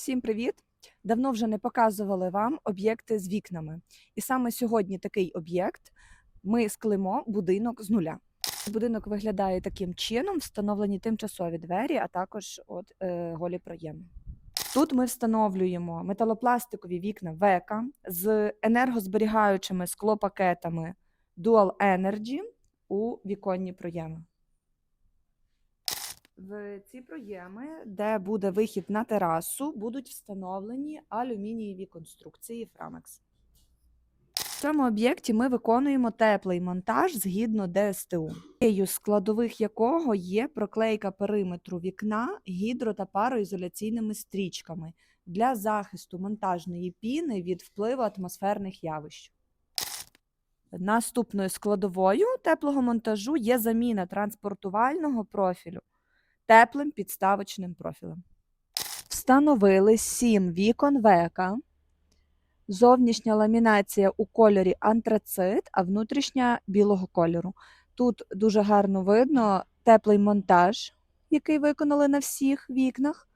Всім привіт! Давно вже не показували вам об'єкти з вікнами. І саме сьогодні такий об'єкт ми склимо будинок з нуля. Будинок виглядає таким чином: встановлені тимчасові двері, а також от, е, голі проєми. Тут ми встановлюємо металопластикові вікна века з енергозберігаючими склопакетами Dual Energy у віконні проєми. В ці проєми, де буде вихід на терасу, будуть встановлені алюмінієві конструкції Framex. В цьому об'єкті ми виконуємо теплий монтаж згідно ДСТУ, складових якого є проклейка периметру вікна гідро та пароізоляційними стрічками для захисту монтажної піни від впливу атмосферних явищ. Наступною складовою теплого монтажу є заміна транспортувального профілю теплим підставочним профілем. Встановили 7 вікон века. Зовнішня ламінація у кольорі антрацит, а внутрішня білого кольору. Тут дуже гарно видно теплий монтаж, який виконали на всіх вікнах.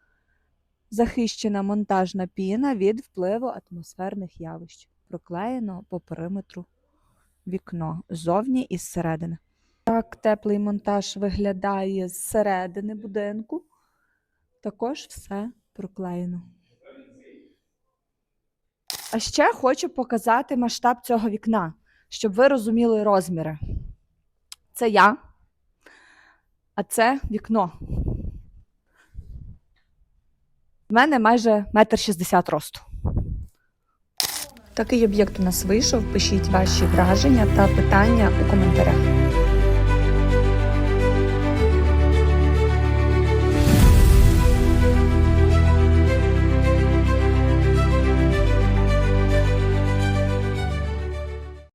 Захищена монтажна піна від впливу атмосферних явищ. Проклеєно по периметру вікно ззовні і зсередини. Так теплий монтаж виглядає зсередини будинку. Також все проклеєно. А ще хочу показати масштаб цього вікна, щоб ви розуміли розміри. Це я, а це вікно. В мене майже метр шістдесят росту. Такий об'єкт у нас вийшов. Пишіть ваші враження та питання у коментарях.